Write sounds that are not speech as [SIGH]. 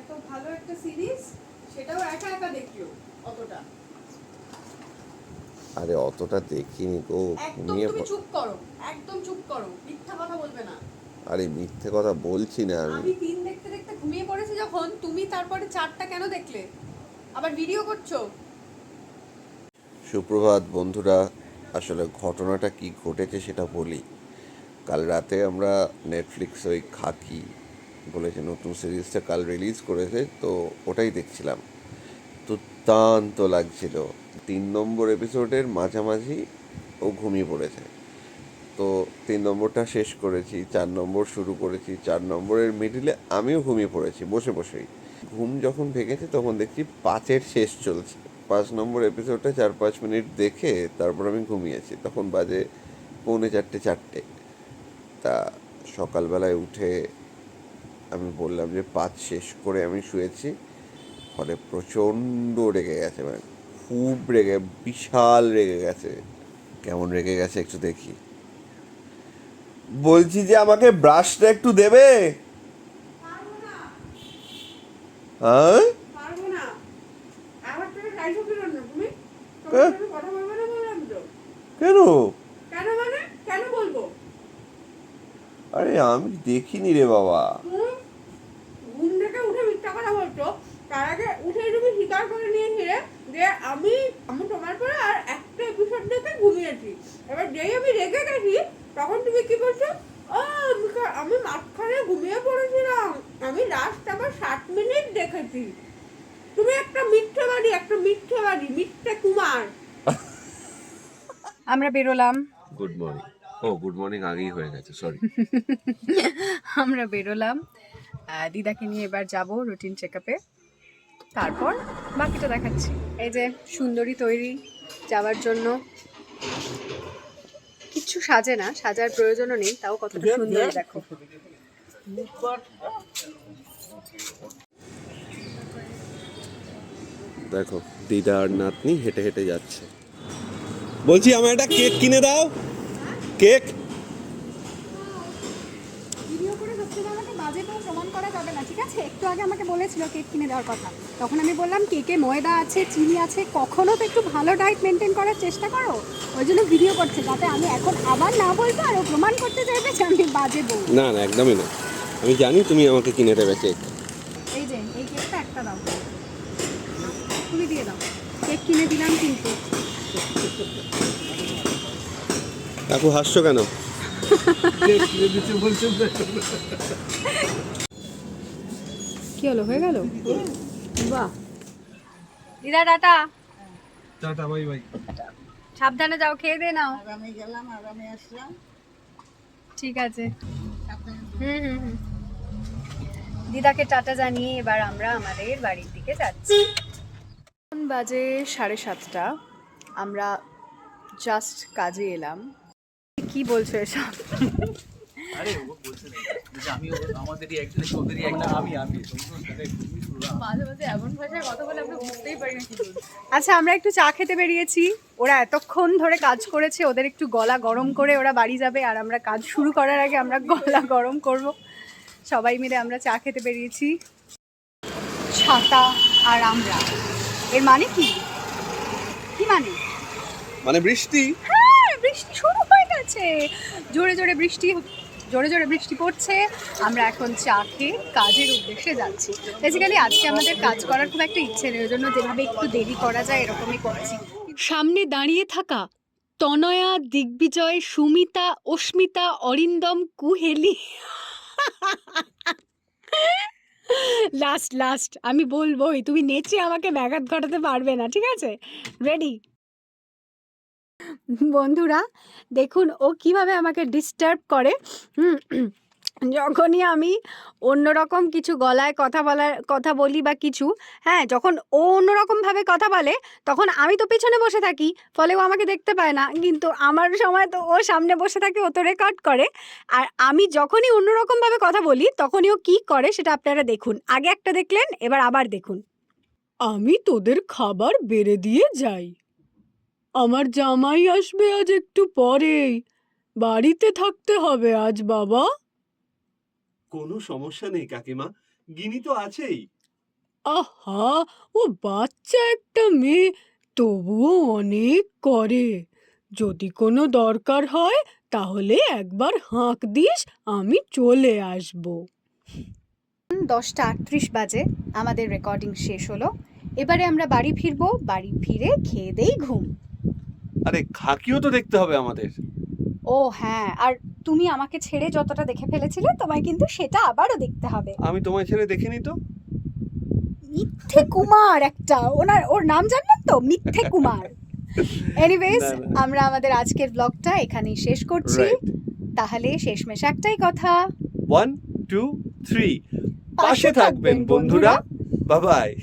এত ভালো একটা সিরিজ সেটাও একা একা দেখল অতটা। আরে অতটা দেখিনি গো। একদম ঘুমিয়ে তুমি চুপ করো একদম চুপ করো মিথ্যা কথা বলবে না। আরে মিথ্যে কথা বলছি না আমি। আমি তিন দেখতে দেখতে ঘুমিয়ে পড়েছি যখন তুমি তারপরে চারটা কেন দেখলে? আবার ভিডিও করছ? সুপ্রভাত বন্ধুরা আসলে ঘটনাটা কি ঘটেছে সেটা বলি। কাল রাতে আমরা নেটফ্লিক্স ওই খাকি বলেছে, নতুন সিরিজটা কাল রিলিজ করেছে, তো ওটাই দেখছিলাম। দুর্দান্ত লাগছিল। তিন নম্বর এপিসোডের মাঝামাঝি ও ঘুমিয়ে পড়েছে। তো তিন নম্বরটা শেষ করেছি, চার নম্বর শুরু করেছি, চার নম্বরের মিডিলে আমিও ঘুমিয়ে পড়েছি, বসে বসেই। ঘুম যখন ভেঙেছে তখন দেখছি পাঁচের শেষ চলছে। পাঁচ নম্বর এপিসোডটা চার পাঁচ মিনিট দেখে তারপর আমি ঘুমিয়েছি। তখন বাজে পৌনে চারটে চারটে। তা সকালবেলায় উঠে আমি বললাম যে পাঁচ শেষ করে আমি শুয়েছি। ফলে প্রচণ্ড রেগে গেছে মানে খুব রেগে বিশাল রেগে গেছে। কেমন রেগে গেছে একটু দেখি। বলছি যে আমাকে ব্রাশটা একটু দেবে? হ্যাঁ? কেন? মানে? আরে আমি দেখিনি রে বাবা তুমি ঘুম থেকে উঠে মিথ্যা কথা বলছো তার আগে উঠে তুমি স্বীকার করে নিয়েছিলে যে আমি আমি তোমার পরে আর একটা এপিসোড দেখে ঘুমিয়েছি। এবার যেই আমি রেগে গেছি তখন তুমি কি বলছো ও আমি মাঝখানে ঘুমিয়ে পড়েছিলাম। আমি লাস্ট আবার ষাট মিনিট দেখেছি। তুমি একটা মিথ্যে বাড়ি একটা মিথ্যে বাড়ি মিথ্যে কুমার। আমরা বেরোলাম। গুড মর্নিং ও গুড মর্নিং আগেই হয়ে গেছে সরি [LAUGHS] আমরা বেরোলাম। দিদাকে নিয়ে এবার যাব রুটিন চেক আপে তারপর বাকিটা দেখাচ্ছি। এই যে সুন্দরী তৈরি যাওয়ার জন্য। কিচ্ছু সাজে না সাজার প্রয়োজনও নেই তাও কতটা সুন্দর দেখো। দেখো। দিদা আর নাতনি হেঁটে হেঁটে যাচ্ছে। বলছি আমার একটা কেক কিনে দাও। কেক ভিডিও করে সত্যি আমাকে বাজে করে যাবে না ঠিক আছে? একটু আগে আমাকে বলেছিল কেক কিনে দেওয়ার কথা। তখন আমি বললাম কেকে ময়দা আছে চিনি আছে কখনো তো একটু ভালো ডায়েট মেনটেন করার চেষ্টা করো। ওই জন্য ভিডিও করছে যাতে আমি এখন আবার না বলব আর প্রমাণ করতে চাইবে যে আমি বাজে বউ। না না একদমই না। আমি জানি তুমি আমাকে কিনে দেবে কেক। এই যে এই কেকটা একটা দাও। তুমি দিয়ে দাও। কেক কিনে দিলাম কিন্তু। কাকু হাসছো কেন? কি হলো? হয়ে গেল? বাহ। দিদা টাটা। Tata bye bye. সাবধানে যাও খেয়ে দে নাও। আরামে গেলাম আরামে আসলাম। ঠিক আছে। হুম হুম হুম। দিদাকে টাটা জানিয়ে এবার আমরা আমাদের বাড়ির দিকে যাচ্ছি। এখন বাজে সাড়ে সাতটা। আমরা জাস্ট কাজে এলাম। কি বলছো এসব? আরে ও বলছে না। যে আমি আমাদেরই একজন আমি আমি। মাঝে মাঝে এমন ভাষায় কথা বলে আমরা বুঝতেই পারি না কি আচ্ছা আমরা একটু চা খেতে বেরিয়েছি। ওরা এতক্ষণ ধরে কাজ করেছে ওদের একটু গলা গরম করে ওরা বাড়ি যাবে আর আমরা কাজ শুরু করার আগে আমরা গলা গরম করব। সবাই মিলে আমরা চা খেতে বেরিয়েছি। ছাতা আর আমরা। এর মানে কি? কি মানে? মানে বৃষ্টি। হ্যাঁ বৃষ্টি শুরু হয়ে গেছে। জোরে জোরে বৃষ্টি জোরে জোরে বৃষ্টি পড়ছে, আমরা এখন চা খেয়ে কাজের উদ্দেশ্যে যাচ্ছি। বেসিক্যালি আজকে আমাদের কাজ করার খুব একটা ইচ্ছে নেই, ওই জন্য যেভাবে একটু দেরি করা যায় এরকমই করছি। সামনে দাঁড়িয়ে থাকা তনয়া, দিগ্বিজয়, সুমিতা, অস্মিতা, অরিন্দম, কুহেলি। লাস্ট লাস্ট আমি বলবোই, তুমি নেচে আমাকে ব্যাঘাত ঘটাতে পারবে না, ঠিক আছে? রেডি বন্ধুরা দেখুন ও কীভাবে আমাকে ডিস্টার্ব করে। হুম, যখনই আমি অন্যরকম কিছু গলায় কথা বলার কথা বলি বা কিছু হ্যাঁ যখন ও অন্যরকমভাবে কথা বলে তখন আমি তো পিছনে বসে থাকি ফলে ও আমাকে দেখতে পায় না। কিন্তু আমার সময় তো ও সামনে বসে থাকে ও তো রেকর্ড করে। আর আমি যখনই অন্যরকমভাবে কথা বলি তখনই ও কী করে সেটা আপনারা দেখুন। আগে একটা দেখলেন এবার আবার দেখুন। আমি তোদের খাবার বেড়ে দিয়ে যাই। আমার জামাই আসবে আজ একটু পরেই। বাড়িতে থাকতে হবে আজ বাবা। কোনো সমস্যা নেই কাকিমা। গিনি তো আছেই। আহা ও বাচ্চা একটা মেয়ে। তবুও অনেক করে। যদি কোনো দরকার হয় তাহলে একবার হাঁক দিস আমি চলে আসব। দশটা আটত্রিশ বাজে আমাদের রেকর্ডিং শেষ হলো। এবারে আমরা বাড়ি ফিরবো বাড়ি ফিরে খেয়ে দেই ঘুম। আরে খাকিও তো দেখতে হবে আমাদের। ও হ্যাঁ আর তুমি আমাকে ছেড়ে যতটা দেখে ফেলেছিলে তোমায় কিন্তু সেটা আবারও দেখতে হবে। আমি তোমায় ছেড়ে দেখিনি তো? মিথ্যে কুমার একটা ওনার ওর নাম জানলেন তো? মিথ্যে কুমার। [LAUGHS] এনিওয়েজ। আমরা আমাদের আজকের ব্লগটা এখানেই শেষ করছি। তাহলে শেষমেশ একটাই কথা। ওয়ান টু থ্রি পাশে থাকবেন বন্ধুরা। বাবাই